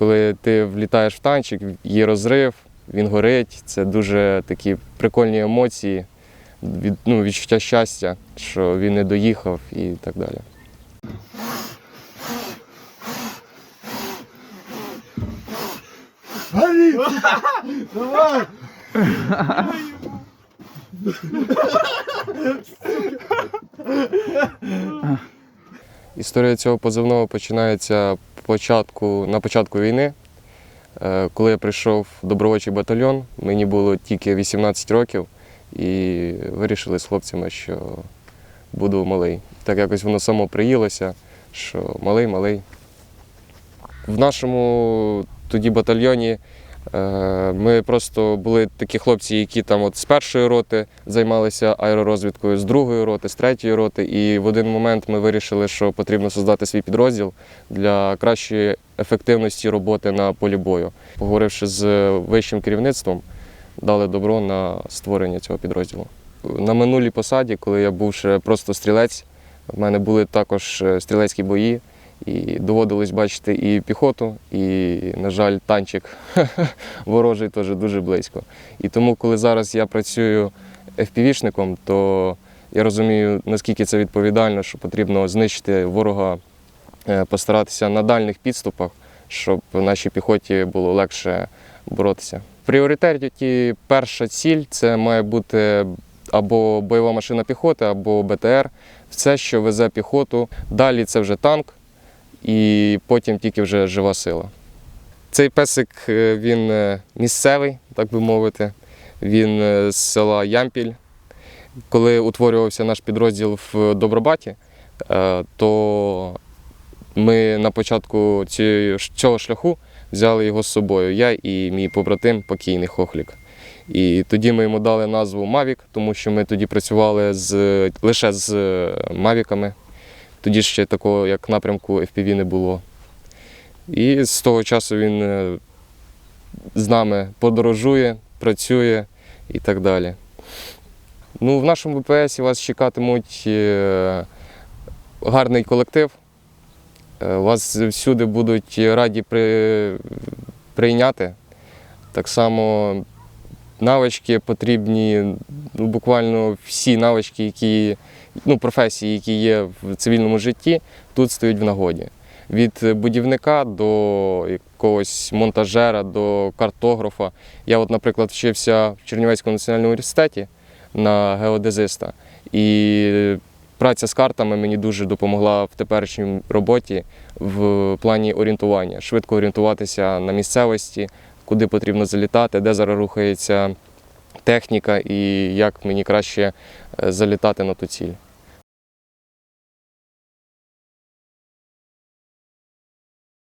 Коли ти влітаєш в танчик, є розрив, він горить. Це дуже такі прикольні емоції, від, ну, відчуття щастя, що він не доїхав і так далі. Давай! Історія цього позивного починається початку, на початку війни. Е, Коли я прийшов в добровольчий батальйон, мені було тільки 18 років, і вирішили з хлопцями, що буду малий. Так якось воно само приїлося, що малий, малий. В нашому тоді батальйоні ми просто були такі хлопці, які там от з першої роти займалися аеророзвідкою, з другої роти, з третьої роти. І в один момент ми вирішили, що потрібно создати свій підрозділ для кращої ефективності роботи на полі бою. Поговоривши з вищим керівництвом, дали добро на створення цього підрозділу. На минулій посаді, коли я був ще просто стрілець, в мене були також е, стрілецькі бої. І доводилось бачити і піхоту, і, на жаль, танчик ворожий теж дуже близько. І тому, коли зараз я працюю FPV-шником, то я розумію, наскільки це відповідально, що потрібно знищити ворога, е, постаратися на дальних підступах, щоб нашій піхоті було легше боротися. В пріоритеті перша ціль це має бути або бойова машина піхоти, або БТР. Все, що везе піхоту. Далі це вже танк і потім тільки вже жива сила. Цей песик е, він е, місцевий, так би мовити. Він е, з села Ямпіль. Коли утворювався наш підрозділ в Добробаті, то ми на початку цього шляху взяли його з собою. Я і мій побратим покійний Хохлік. І тоді ми йому дали назву Мавік, тому що ми тоді працювали з, лише з Мавіками. Тоді ще такого, як напрямку FPV не було. І з того часу він е, з нами подорожує, працює і так далі. Ну, в нашому ВПС вас чекатимуть е, гарний колектив. Е, Вас всюди будуть раді при, прийняти. Так само навички потрібні, ну, буквально всі навички, які ну, професії, які є в цивільному житті, тут стають в нагоді. Від будівника до якогось монтажера, до картографа. Я, от, наприклад, вчився в Чернівецькому національному університеті на геодезиста. І праця з картами мені дуже допомогла в теперішній роботі в плані орієнтування, швидко орієнтуватися на місцевості, куди потрібно залітати, де зараз рухається техніка і як мені краще е, залітати на ту ціль.